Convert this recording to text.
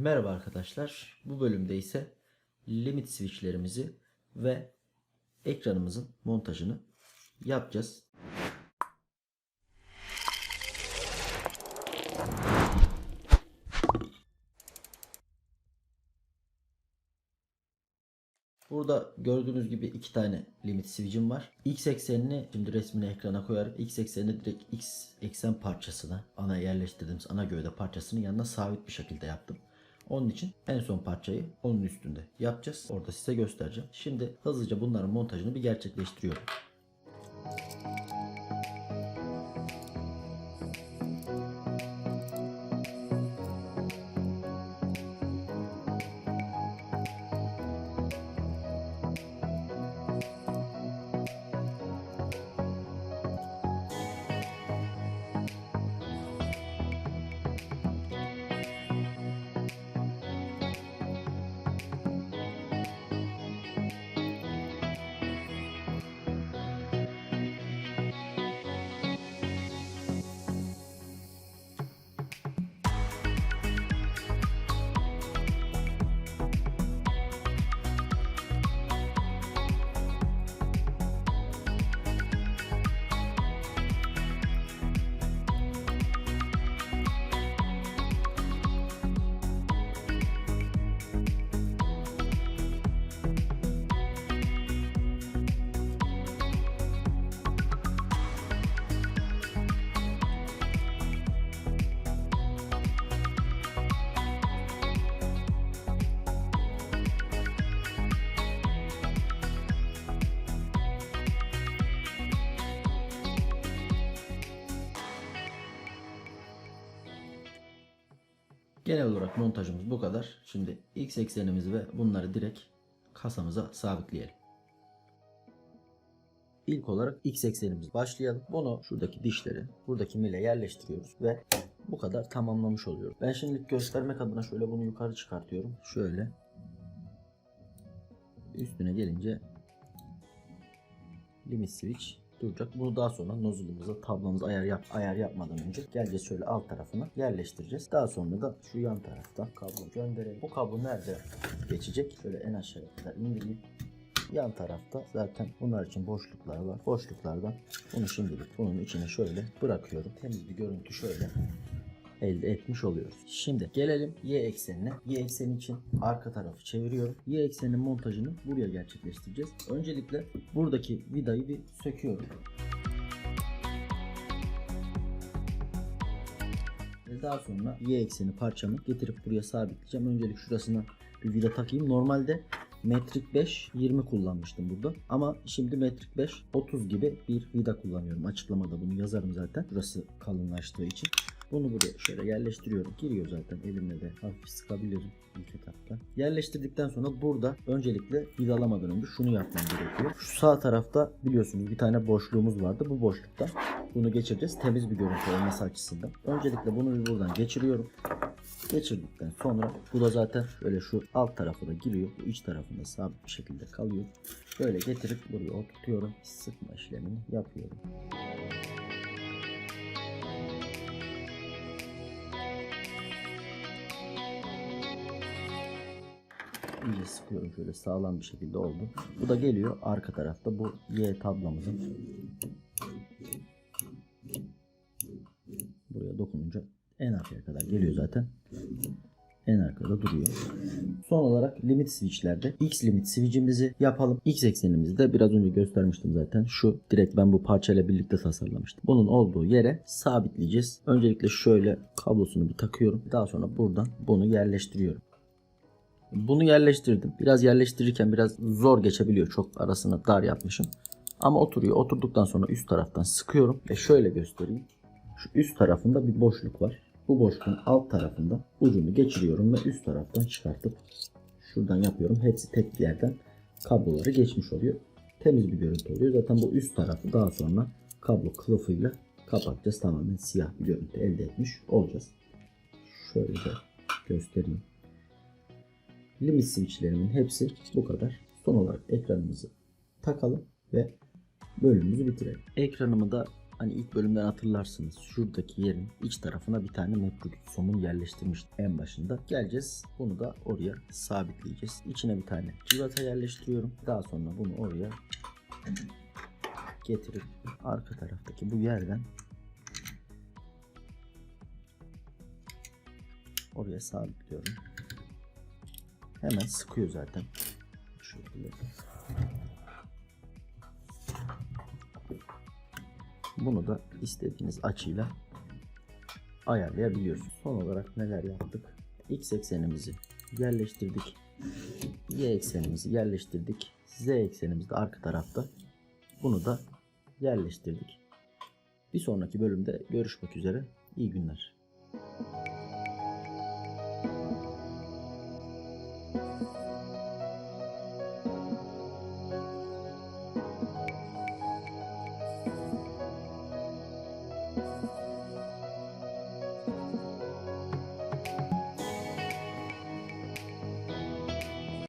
Merhaba arkadaşlar. Bu bölümde ise limit switchlerimizi ve ekranımızın montajını yapacağız. Burada gördüğünüz gibi iki tane limit switch'im var. X eksenini şimdi resmini ekrana koyarım. X eksenini direkt X eksen parçasına ana yerleştirdiğimiz ana gövde parçasının yanına sabit bir şekilde yaptım. Onun için en son parçayı onun üstünde yapacağız. Orada size göstereceğim. Şimdi hızlıca bunların montajını bir gerçekleştiriyorum. Genel olarak montajımız bu kadar. Şimdi X eksenimizi ve bunları direkt kasamıza sabitleyelim. İlk olarak X eksenimiz başlayalım. Bunu şuradaki dişleri buradaki mile yerleştiriyoruz ve bu kadar tamamlamış oluyoruz. Ben şimdilik göstermek adına şöyle bunu yukarı çıkartıyorum. Şöyle. Üstüne gelince limit switch duracak. Bunu daha sonra nozzle'ımıza tablamız ayar yap ayar yapmadan önce geleceğiz şöyle alt tarafına yerleştireceğiz. Daha sonra da şu yan taraftan kablo gönderelim. Bu kablo nerede geçecek? Şöyle en aşağıya kadar indireyim. Yan tarafta zaten bunlar için boşluklar var. Boşluklardan bunu şimdilik bunun içine şöyle bırakıyorum. Temiz bir görüntü şöyle elde etmiş oluyoruz. Şimdi gelelim y eksenine. Y ekseni için arka tarafı çeviriyorum. Y ekseninin montajını buraya gerçekleştireceğiz. Öncelikle buradaki vidayı bir söküyorum. Ve daha sonra y ekseni parçamı getirip buraya sabitleyeceğim. Öncelik şurasına bir vida takayım. Normalde metrik 5 20 kullanmıştım burada. Ama şimdi metrik 5 30 gibi bir vida kullanıyorum. Açıklamada bunu yazarım zaten. Burası kalınlaştığı için. Bunu buraya şöyle yerleştiriyorum. Giriyor zaten elimle de hafif sıkabilirim ilk etapta. Yerleştirdikten sonra burada öncelikle vidalamadan önce şunu yapmam gerekiyor. Şu sağ tarafta biliyorsunuz bir tane boşluğumuz vardı. Bu boşlukta bunu geçireceğiz. Temiz bir görüntü olması açısından. Öncelikle bunu bir buradan geçiriyorum. Geçirdikten sonra bu da zaten şöyle şu alt tarafı da giriyor. Bu iç tarafında sabit bir şekilde kalıyor. Böyle getirip buraya oturtuyorum. Sıkma işlemini yapıyorum. İyice sıkıyorum şöyle sağlam bir şekilde oldu. Bu da geliyor arka tarafta bu Y tablamızın buraya dokununca en arkaya kadar geliyor zaten. En arkada duruyor. Son olarak limit switchlerde X limit switch'imizi yapalım. X eksenimizi de biraz önce göstermiştim zaten. Şu direkt ben bu parçayla birlikte tasarlamıştım. Bunun olduğu yere sabitleyeceğiz. Öncelikle şöyle kablosunu bir takıyorum. Daha sonra buradan bunu yerleştiriyorum. Bunu yerleştirdim. Biraz yerleştirirken biraz zor geçebiliyor. Çok arasını dar yapmışım. Ama oturuyor. Oturduktan sonra üst taraftan sıkıyorum. Ve şöyle göstereyim. Şu üst tarafında bir boşluk var. Bu boşluğun alt tarafında ucunu geçiriyorum ve üst taraftan çıkartıp şuradan yapıyorum. Hepsi tek bir yerden kabloları geçmiş oluyor. Temiz bir görüntü oluyor. Zaten bu üst tarafı daha sonra kablo kılıfıyla kapatacağız. Tamamen siyah bir görüntü elde etmiş olacağız. Şöyle göstereyim. Limit switchlerimin hepsi bu kadar. Son olarak ekranımızı takalım ve bölümümüzü bitirelim. Ekranımı da Hani ilk bölümden hatırlarsınız. Şuradaki yerin iç tarafına bir tane metruk somun yerleştirmiştim en başında. Geleceğiz. Bunu da oraya sabitleyeceğiz. İçine bir tane civata yerleştiriyorum. Daha sonra bunu oraya getirip arka taraftaki bu yerden oraya sabitliyorum. Hemen sıkıyor zaten. Şekilde. Bunu da istediğiniz açıyla ayarlayabiliyorsunuz. Son olarak neler yaptık? X eksenimizi yerleştirdik. Y eksenimizi yerleştirdik. Z eksenimiz de arka tarafta. Bunu da yerleştirdik. Bir sonraki bölümde görüşmek üzere. İyi günler.